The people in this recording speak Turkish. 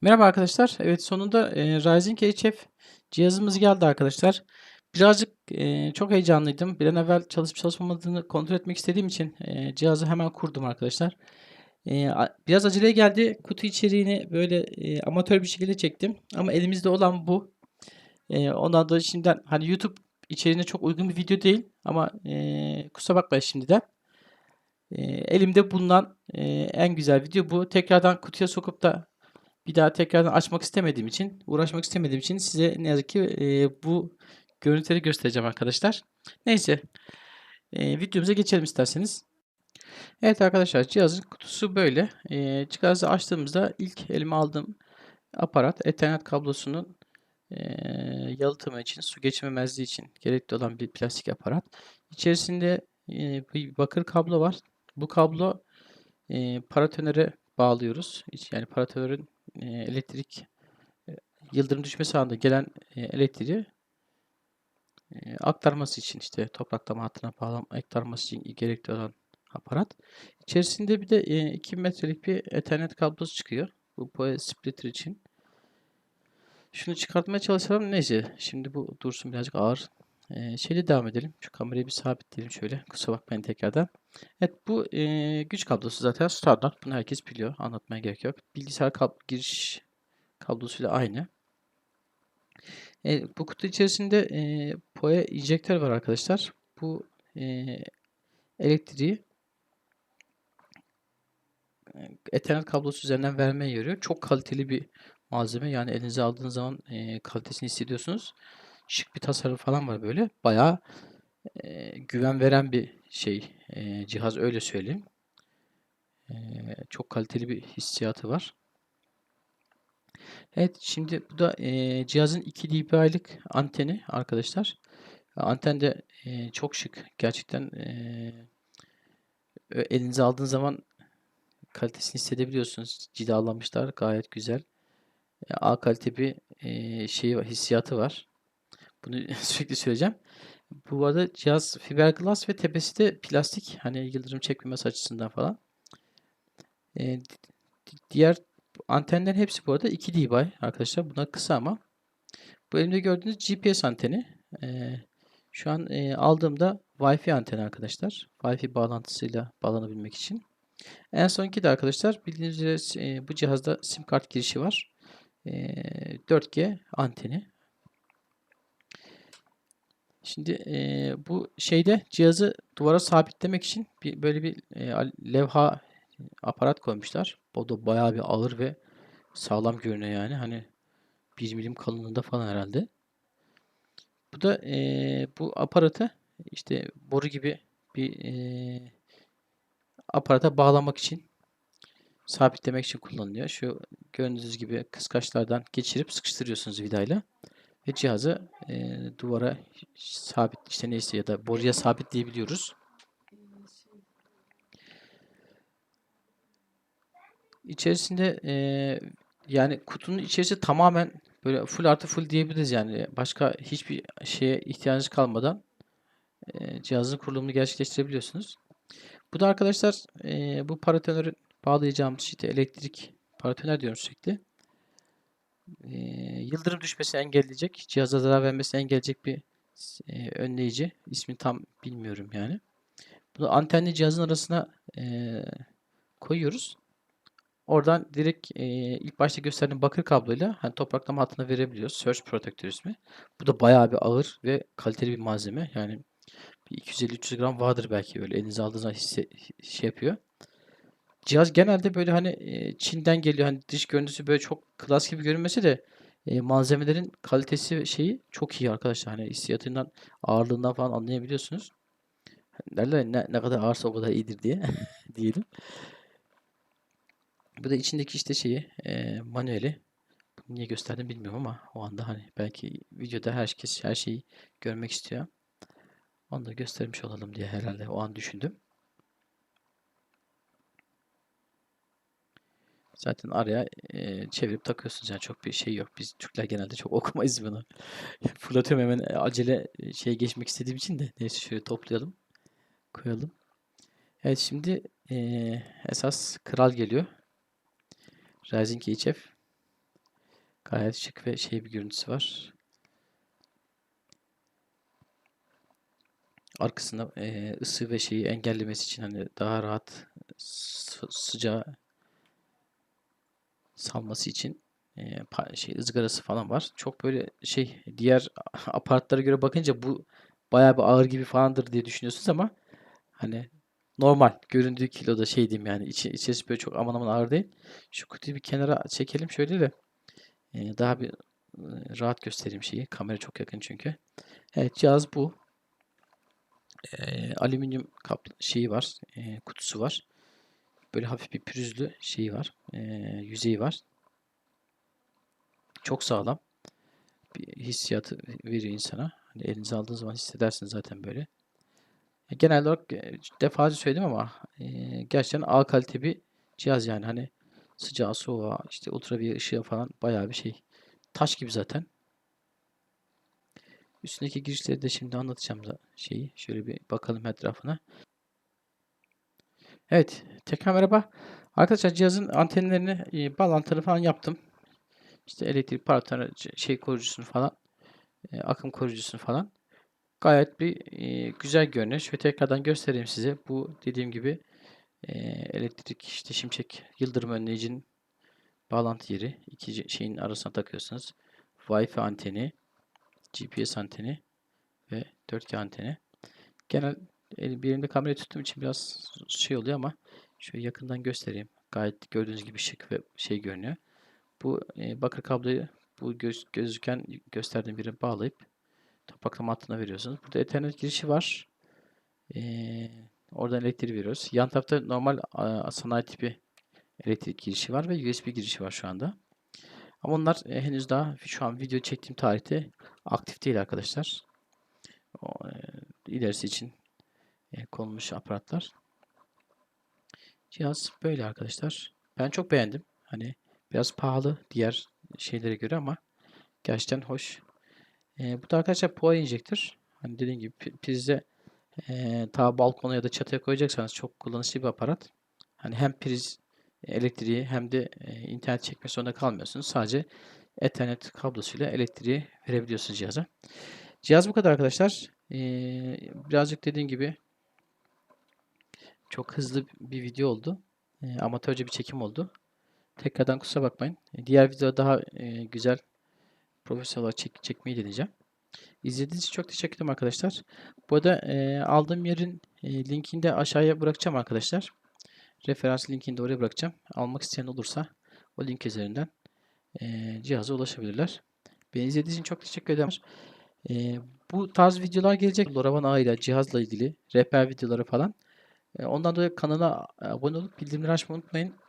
Merhaba arkadaşlar. Evet sonunda e, Rising HF cihazımız geldi arkadaşlar. Birazcık e, çok heyecanlıydım. Bir an evvel çalışıp çalışmamadığını kontrol etmek istediğim için e, cihazı hemen kurdum arkadaşlar. E, biraz aceleye geldi. Kutu içeriğini böyle e, amatör bir şekilde çektim. Ama elimizde olan bu. E, ondan da şimdiden hani YouTube içeriğine çok uygun bir video değil. Ama e, kusura bakmayın şimdiden. E, elimde bulunan e, en güzel video bu. Tekrardan kutuya sokup da bir daha tekrardan açmak istemediğim için, uğraşmak istemediğim için size ne yazık ki e, bu görüntüleri göstereceğim arkadaşlar. Neyse, e, videomuza geçelim isterseniz. Evet arkadaşlar, cihazın kutusu böyle. E, cihazı açtığımızda ilk elime aldığım aparat Ethernet kablosunun e, yalıtımı için, su geçirmemezliği için gerekli olan bir plastik aparat. İçerisinde e, bir bakır kablo var. Bu kablo e, paratonere bağlıyoruz. Yani paratonörün e, elektrik e, yıldırım düşmesi anında gelen e, elektriği aktarması için işte topraklama hattına bağlam aktarması için gerekli olan aparat. İçerisinde bir de e, 2 metrelik bir Ethernet kablosu çıkıyor. Bu PoE splitter için. Şunu çıkartmaya çalışalım. Neyse. Şimdi bu dursun birazcık ağır. E, şeyle devam edelim. Şu kamerayı bir sabitleyelim şöyle. Kusura bakmayın tekrardan. Evet bu e, güç kablosu zaten standart. Bunu herkes biliyor. Anlatmaya gerek yok. Bilgisayar kab- giriş kablosuyla aynı. E, bu kutu içerisinde e, PoE injektör var arkadaşlar. Bu e, elektriği Ethernet kablosu üzerinden vermeye yarıyor. Çok kaliteli bir malzeme. Yani elinize aldığınız zaman e, kalitesini hissediyorsunuz. Şık bir tasarım falan var böyle. Bayağı e, güven veren bir şey. E, cihaz öyle söyleyeyim. E, çok kaliteli bir hissiyatı var. Evet şimdi bu da e, cihazın 2 dB'lik anteni arkadaşlar. Anten de e, çok şık. Gerçekten e, elinize aldığınız zaman kalitesini hissedebiliyorsunuz. Cilalanmışlar. Gayet güzel. A kalite bir e, şeyi hissiyatı var. Bunu sürekli söyleyeceğim. Bu arada cihaz fiberglass ve tepesi de plastik. Hani yıldırım çekmemesi açısından falan. E, di- diğer antenlerin hepsi bu arada 2 dB arkadaşlar. Bunlar kısa ama. Bu elimde gördüğünüz GPS anteni. E, şu an e, aldığımda Wi-Fi anteni arkadaşlar. Wi-Fi bağlantısıyla bağlanabilmek için. En sonki de arkadaşlar bildiğiniz üzere e, bu cihazda sim kart girişi var. E, 4G anteni. Şimdi e, bu şeyde cihazı duvara sabitlemek için bir, böyle bir e, levha aparat koymuşlar. O da bayağı bir ağır ve sağlam görünüyor yani. Hani 1 milim kalınlığında falan herhalde. Bu da e, bu aparatı işte boru gibi bir e, aparata bağlamak için sabitlemek için kullanılıyor. Şu gördüğünüz gibi kıskaçlardan geçirip sıkıştırıyorsunuz vidayla ve cihazı e, duvara sabit işte neyse ya da boruya sabitleyebiliyoruz. İçerisinde e, yani kutunun içerisi tamamen böyle full artı full diyebiliriz yani başka hiçbir şeye ihtiyacınız kalmadan e, cihazın kurulumunu gerçekleştirebiliyorsunuz. Bu da arkadaşlar e, bu paratonörü bağlayacağımız işte elektrik paratoner diyorum sürekli. E, yıldırım düşmesini engelleyecek, cihaza zarar vermesini engelleyecek bir e, önleyici. İsmini tam bilmiyorum yani. Bunu antenli cihazın arasına e, koyuyoruz. Oradan direkt e, ilk başta gösterdiğim bakır kabloyla hani topraklama hattına verebiliyoruz. Surge Protector ismi. Bu da bayağı bir ağır ve kaliteli bir malzeme. Yani bir 250-300 gram vardır belki öyle elinize aldığınız zaman hisse, şey yapıyor. Cihaz genelde böyle hani e, Çin'den geliyor. Hani dış görüntüsü böyle çok klas gibi görünmesi de e, malzemelerin kalitesi şeyi çok iyi arkadaşlar. Hani hissiyatından, ağırlığından falan anlayabiliyorsunuz. Hani Derler ne, ne kadar ağırsa o kadar iyidir diye diyelim. Bu da içindeki işte şeyi e, manueli. Bunu niye gösterdim bilmiyorum ama o anda hani belki videoda herkes her şeyi görmek istiyor. Onu da göstermiş olalım diye herhalde o an düşündüm. Zaten araya e, çevirip takıyorsunuz yani çok bir şey yok. Biz Türkler genelde çok okumayız bunu. Fırlatıyorum hemen e, acele e, şeye geçmek istediğim için de. Neyse şöyle toplayalım. Koyalım. Evet şimdi e, esas kral geliyor. Rising HF. Gayet şık ve şey bir görüntüsü var. Arkasında eee, ısı ve şeyi engellemesi için hani daha rahat sı- sıcağı salması için şey ızgarası falan var. Çok böyle şey diğer aparatlara göre bakınca bu bayağı bir ağır gibi falandır diye düşünüyorsunuz ama hani normal göründüğü kiloda şey diyeyim yani içi, içerisi böyle çok aman aman ağır değil. Şu kutuyu bir kenara çekelim şöyle de daha bir rahat göstereyim şeyi. Kamera çok yakın çünkü. Evet cihaz bu. Eee, alüminyum kap şeyi var, eee, kutusu var. Böyle hafif bir pürüzlü şeyi var, eee, yüzeyi var. Çok sağlam bir hissiyatı veriyor insana. Hani elinize aldığınız zaman hissedersiniz zaten böyle. E, Genel olarak e, defalarca söyledim ama e, gerçekten A kalite bir cihaz yani hani sıcağı soğuğa işte ultraviye ışığı falan bayağı bir şey. Taş gibi zaten. Üstündeki girişleri de şimdi anlatacağım da şeyi. Şöyle bir bakalım etrafına. Evet, tekrar merhaba. Arkadaşlar cihazın antenlerini, e, bağlantıları falan yaptım. İşte elektrik parlatları, c- şey koruyucusunu falan, e, akım koruyucusunu falan. Gayet bir e, güzel görünüyor. Şöyle tekrardan göstereyim size. Bu dediğim gibi e, elektrik işte şimşek yıldırım önleyicinin bağlantı yeri. İki şeyin arasına takıyorsunuz. Wi-Fi anteni, GPS anteni ve 4G anteni. Genel el- bir elimde kamerayı tuttuğum için biraz şey oluyor ama şöyle yakından göstereyim. Gayet gördüğünüz gibi şık ve şey görünüyor. Bu e, bakır kabloyu bu göz, gözüken gösterdiğim biri bağlayıp topraklama hattına veriyorsunuz. Burada Ethernet girişi var. Ee, oradan elektriği veriyoruz. Yan tarafta normal a, sanayi tipi elektrik girişi var ve USB girişi var şu anda. Ama onlar e, henüz daha şu an video çektiğim tarihte aktif değil arkadaşlar. O, e, ilerisi için e, konulmuş aparatlar. Cihaz böyle arkadaşlar. Ben çok beğendim. Hani biraz pahalı diğer şeylere göre ama gerçekten hoş. E, bu da arkadaşlar power injector. Hani dediğim gibi pri- prize e, ta balkona ya da çatıya koyacaksanız çok kullanışlı bir aparat. Hani hem priz elektriği hem de e, internet çekmek zorunda kalmıyorsunuz. Sadece Ethernet kablosuyla elektriği verebiliyorsunuz cihaza. Cihaz bu kadar arkadaşlar. E, birazcık dediğim gibi çok hızlı bir video oldu. E, amatörce bir çekim oldu. Tekrardan kusura bakmayın. E, Diğer videoda daha e, güzel profesyonel çek, çekmeyi deneyeceğim. İzlediğiniz için çok teşekkür ederim arkadaşlar. Bu arada e, aldığım yerin e, linkini de aşağıya bırakacağım arkadaşlar. Referans linkini de oraya bırakacağım. Almak isteyen olursa o link üzerinden e, cihaza ulaşabilirler. Beni izlediğiniz için çok teşekkür ederim. E, bu tarz videolar gelecek. LoRaWAN ağıyla cihazla ilgili rehber videoları falan. E, ondan dolayı kanala abone olup bildirimleri açmayı unutmayın.